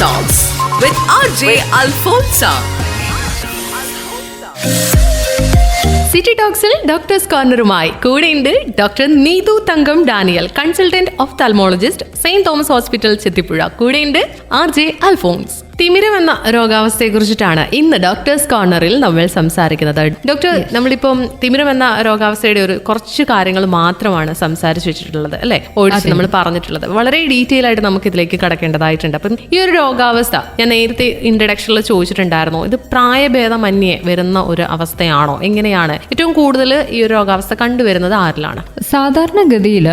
Talks with RJ Alfonso. City ടോക്സിൽ doctors കോർണറുമായി കൂടെയുണ്ട് doctor Neethu Thankam Daniel consultant of ophthalmologist Saint Thomas hospital Chethipuzha. കൂടെയുണ്ട് R J Alphons. തിമിരം എന്ന രോഗാവസ്ഥയെ കുറിച്ചിട്ടാണ് ഇന്ന് ഡോക്ടേഴ്സ് കോർണറിൽ നമ്മൾ സംസാരിക്കുന്നത്. ഡോക്ടർ നമ്മളിപ്പം തിമിരം എന്ന രോഗാവസ്ഥയുടെ ഒരു കുറച്ച് കാര്യങ്ങൾ മാത്രമാണ് സംസാരിച്ചു വെച്ചിട്ടുള്ളത് അല്ലെ? ഒഴിച്ച് നമ്മൾ പറഞ്ഞിട്ടുള്ളത്. വളരെ ഡീറ്റെയിൽ ആയിട്ട് നമുക്ക് ഇതിലേക്ക് കടക്കേണ്ടതായിട്ടുണ്ട്. അപ്പം ഈ ഒരു രോഗാവസ്ഥ ഞാൻ നേരത്തെ ഇൻട്രഡക്ഷനിൽ ചോദിച്ചിട്ടുണ്ടായിരുന്നു ഇത് പ്രായഭേദമന്യേ വരുന്ന ഒരു അവസ്ഥയാണോ? എങ്ങനെയാണ്? ഏറ്റവും കൂടുതൽ ഈ ഒരു രോഗാവസ്ഥ കണ്ടുവരുന്നത് ആരിലാണ്? സാധാരണഗതിയിൽ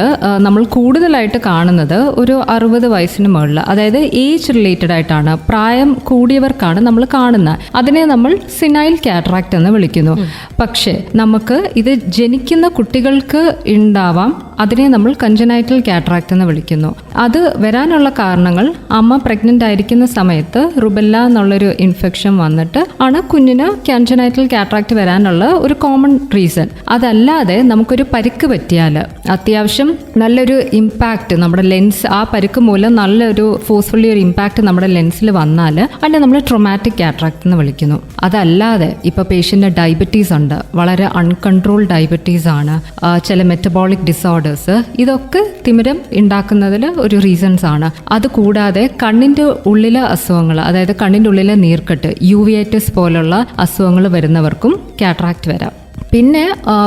നമ്മൾ കൂടുതലായിട്ട് കാണുന്നത് ഒരു അറുപത് വയസ്സിന് മുകളിൽ അതായത് ഏജ് റിലേറ്റഡ് ആയിട്ടാണ് പ്രായം കൂടിയവർക്കാണ് നമ്മൾ കാണുന്നത് അതിനെ നമ്മൾ സിനൈൽ കാറ്ററാക്ട് എന്ന് വിളിക്കുന്നു. പക്ഷേ നമുക്ക് ഇത് ജനിക്കുന്ന കുട്ടികൾക്ക് ഉണ്ടാവാം അതിനെ നമ്മൾ കഞ്ചനൈറ്റൽ കാട്രാക്ട് എന്ന് വിളിക്കുന്നു. അത് വരാനുള്ള കാരണങ്ങൾ അമ്മ പ്രഗ്നന്റ് ആയിരിക്കുന്ന സമയത്ത് റുബെല്ല എന്നുള്ളൊരു ഇൻഫെക്ഷൻ വന്നിട്ട് ആണ് കുഞ്ഞിന് കാൻജനൈറ്റൽ കാട്രാക്ട് വരാനുള്ള ഒരു കോമൺ റീസൺ അതല്ലാതെ നമുക്കൊരു പരിക്ക് പറ്റിയാൽ അത്യാവശ്യം നല്ലൊരു ഇമ്പാക്റ്റ് നമ്മുടെ ലെൻസ് ആ പരിക്ക് മൂലം നല്ലൊരു ഫോഴ്സ്ഫുള്ളി ഒരു ഇമ്പാക്റ്റ് നമ്മുടെ ലെൻസിൽ വന്നാൽ അതിനെ നമ്മൾ ട്രൊമാറ്റിക് കാട്രാക്ട് എന്ന് വിളിക്കുന്നു. അതല്ലാതെ ഇപ്പോൾ പേഷ്യന്റിന് ഡയബറ്റീസ് ഉണ്ട്. വളരെ അൺകൺട്രോൾ ഡയബറ്റീസ് ആണ്. ചില മെറ്റബോളിക് ഡിസോർഡേഴ്സ് ഇതൊക്കെ തിമിരം ഉണ്ടാക്കുന്നതിൽ ഒരു റീസൺസ് ആണ്. അതുകൂടാതെ കണ്ണിന്റെ ഉള്ളിലെ അസുഖങ്ങൾ അതായത് കണ്ണിന്റെ ഉള്ളിലെ നീർക്കെട്ട് യുവിയൈറ്റിസ് പോലുള്ള അസുഖങ്ങൾ വരുന്നവർക്കും കാട്രാക്ട് വരാം. പിന്നെ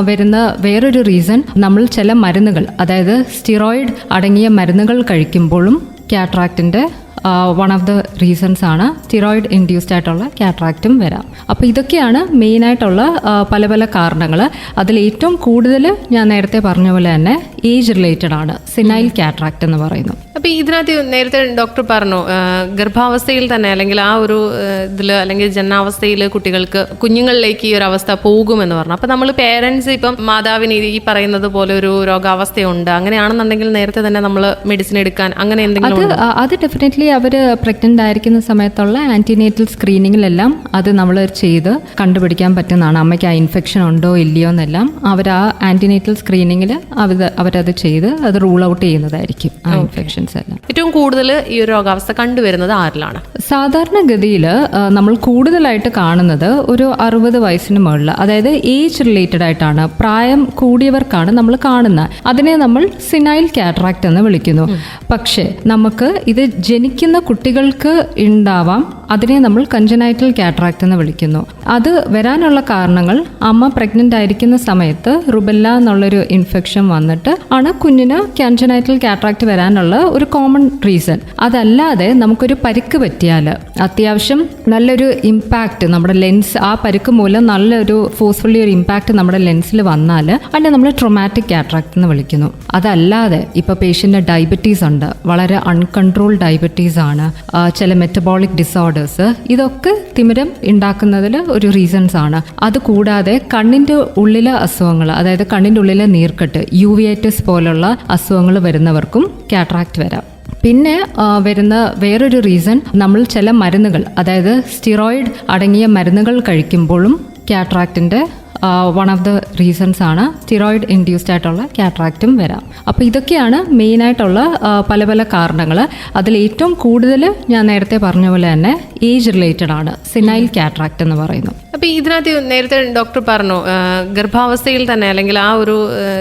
വരുന്ന വേറൊരു റീസൺ നമ്മൾ ചില മരുന്നുകൾ അതായത് സ്റ്റിറോയിഡ് അടങ്ങിയ മരുന്നുകൾ കഴിക്കുമ്പോഴും കാട്രാക്റ്റിന്റെ വൺ ഓഫ് ദ റീസൺസ് ആണ് സ്റ്റിറോയിഡ് ഇൻഡ്യൂസ്ഡ് ആയിട്ടുള്ള കാട്രാക്റ്റും വരാം. അപ്പോൾ ഇതൊക്കെയാണ് മെയിനായിട്ടുള്ള പല പല കാരണങ്ങൾ. അതിൽ ഏറ്റവും കൂടുതൽ ഞാൻ നേരത്തെ പറഞ്ഞ പോലെ തന്നെ ഏജ് റിലേറ്റഡ് ആണ് സിനൈൽ കാട്രാക്ട് എന്ന് പറയുന്നു അപ്പൊ ഇതിനകത്ത് നേരത്തെ ഡോക്ടർ പറഞ്ഞു ഗർഭാവസ്ഥയിൽ തന്നെ അല്ലെങ്കിൽ ആ ഒരു ഇതിൽ അല്ലെങ്കിൽ ജനാവസ്ഥയിൽ കുട്ടികൾക്ക് കുഞ്ഞുങ്ങളിലേക്ക് ഈ ഒരു അവസ്ഥ പോകുമെന്ന് പറഞ്ഞു. അപ്പൊ നമ്മൾ പേരൻസ് ഇപ്പം മാതാവിന് ഈ പറയുന്നത് പോലെ ഒരു രോഗാവസ്ഥയുണ്ട്. അങ്ങനെയാണെന്നുണ്ടെങ്കിൽ നേരത്തെ തന്നെ നമ്മൾ മെഡിസിൻ എടുക്കാൻ അങ്ങനെ എന്തെങ്കിലും അത് ഡെഫിനറ്റ്ലി അവർ പ്രഗ്നന്റ് ആയിരിക്കുന്ന സമയത്തുള്ള ആന്റിനേറ്റൽ സ്ക്രീനിങ്ങിലെല്ലാം അത് നമ്മൾ ചെയ്ത് കണ്ടുപിടിക്കാൻ പറ്റുന്നതാണ്. അമ്മയ്ക്ക് ആ ഇൻഫെക്ഷൻ ഉണ്ടോ ഇല്ലയോ എന്നെല്ലാം അവർ ആ ആന്റിനേറ്റൽ സ്ക്രീനിങ്ങിൽ അവർ അവരത് ചെയ്ത് അത് റൂൾ ഔട്ട് ചെയ്യുന്നതായിരിക്കും ആ ഇൻഫെക്ഷൻസ് എല്ലാം. ഏറ്റവും കൂടുതൽ ഈ ഒരു രോഗാവസ്ഥ കണ്ടുവരുന്നത് ആരിലാണ്? സാധാരണഗതിയിൽ നമ്മൾ കൂടുതലായിട്ട് കാണുന്നത് ഒരു അറുപത് വയസ്സിന് മുകളിൽ അതായത് ഏജ് റിലേറ്റഡ് ആയിട്ടാണ് പ്രായം കൂടിയവർക്കാണ് നമ്മൾ കാണുന്നത്. അതിനെ നമ്മൾ സിനൈൽ കാറ്ററാക്ട് എന്ന് വിളിക്കുന്നു. പക്ഷേ നമുക്ക് ഇത് ജനിക്കുന്ന കുട്ടികൾക്ക് ഉണ്ടാവാം അതിനെ നമ്മൾ കഞ്ചനൈറ്റൽ കാറ്ററാക്ട് എന്ന് വിളിക്കുന്നു. അത് വരാനുള്ള കാരണങ്ങൾ അമ്മ പ്രഗ്നന്റ് ആയിരിക്കുന്ന സമയത്ത് റുബെല്ല എന്നുള്ളൊരു ഇൻഫെക്ഷൻ വന്നിട്ട് ആണ് കുഞ്ഞിന് കഞ്ചനൈറ്റൽ കാട്രാക്ട് വരാനുള്ള ഒരു കോമൺ റീസൺ അതല്ലാതെ നമുക്കൊരു പരിക്ക് പറ്റിയാൽ അത്യാവശ്യം നല്ലൊരു ഇമ്പാക്റ്റ് നമ്മുടെ ലെൻസ് ആ പരിക്ക് മൂലം നല്ലൊരു ഫോഴ്സ്ഫുള്ളി ഒരു ഇമ്പാക്റ്റ് നമ്മുടെ ലെൻസിൽ വന്നാൽ അതിനെ നമ്മൾ ട്രൊമാറ്റിക് കാട്രാക്ട് എന്ന് വിളിക്കുന്നു. അതല്ലാതെ ഇപ്പോൾ പേഷ്യന്റ് ഡയബറ്റീസ് ഉണ്ട്. വളരെ അൺകൺട്രോൾ ഡയബറ്റീസ് ആണ്. ചില മെറ്റബോളിക് ഡിസോർഡേഴ്സ് ഇതൊക്കെ തിമിരം ഉണ്ടാക്കുന്നതിൽ ഒരു റീസൺസ് ആണ്. അതുകൂടാതെ കണ്ണിന്റെ ഉള്ളിലെ അസുഖങ്ങൾ അതായത് കണ്ണിന്റെ ഉള്ളിലെ നീർക്കെട്ട് യുവിയൈറ്റിസ് പോലുള്ള അസുഖങ്ങൾ വരുന്നവർക്കും കാട്രാക്ട് വരാം. പിന്നെ വരുന്ന വേറൊരു റീസൺ നമ്മൾ ചില മരുന്നുകൾ അതായത് സ്റ്റിറോയിഡ് അടങ്ങിയ മരുന്നുകൾ കഴിക്കുമ്പോഴും കാട്രാക്റ്റിന്റെ വൺ ഓഫ് ദ റീസൺസ് ആണ് സ്റ്റിറോയിഡ് ഇൻഡ്യൂസ്ഡ് ആയിട്ടുള്ള കാട്രാക്റ്റും വരാം. അപ്പോൾ ഇതൊക്കെയാണ് മെയിനായിട്ടുള്ള പല പല കാരണങ്ങൾ. അതിൽ ഏറ്റവും കൂടുതൽ ഞാൻ നേരത്തെ പറഞ്ഞ പോലെ തന്നെ ഏജ് റിലേറ്റഡ് ആണ് സിനൈൽ കാറ്ററാക്ട് എന്ന് പറയുന്നു. അപ്പൊ ഇതിനകത്ത് നേരത്തെ ഡോക്ടർ പറഞ്ഞു ഗർഭാവസ്ഥയിൽ തന്നെ അല്ലെങ്കിൽ ആ ഒരു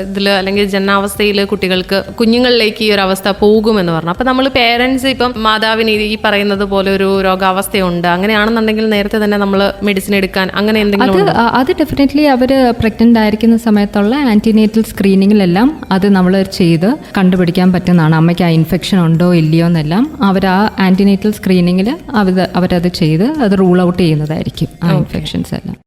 ഇതിൽ അല്ലെങ്കിൽ ജനാവസ്ഥയിൽ കുട്ടികൾക്ക് കുഞ്ഞുങ്ങളിലേക്ക് ഈ ഒരു അവസ്ഥ പോകുമെന്ന് പറഞ്ഞു. അപ്പൊ നമ്മൾ പേരൻസ് ഇപ്പം മാതാവിന് ഈ പറയുന്നത് പോലെ ഒരു രോഗാവസ്ഥയുണ്ട്. അങ്ങനെയാണെന്നുണ്ടെങ്കിൽ നേരത്തെ തന്നെ നമ്മൾ മെഡിസിൻ എടുക്കാൻ അങ്ങനെ എന്തെങ്കിലും അത് അത് ഡെഫിനറ്റ്ലി അവർ പ്രഗ്നന്റ് ആയിരിക്കുന്ന സമയത്തുള്ള ആന്റിനേറ്റൽ സ്ക്രീനിങ്ങിലെല്ലാം അത് നമ്മൾ ചെയ്ത് കണ്ടുപിടിക്കാൻ പറ്റുന്നതാണ്. അമ്മയ്ക്ക് ആ ഇൻഫെക്ഷൻ ഉണ്ടോ ഇല്ലയോ എന്നെല്ലാം അവർ ആ ആന്റിനേറ്റൽ സ്ക്രീനിങ്ങിൽ അവർ അവരത് ചെയ്ത് അത് റൂൾ ഔട്ട് ചെയ്യുന്നതായിരിക്കും ആ ഇൻഫെക്ഷൻസ് എല്ലാം.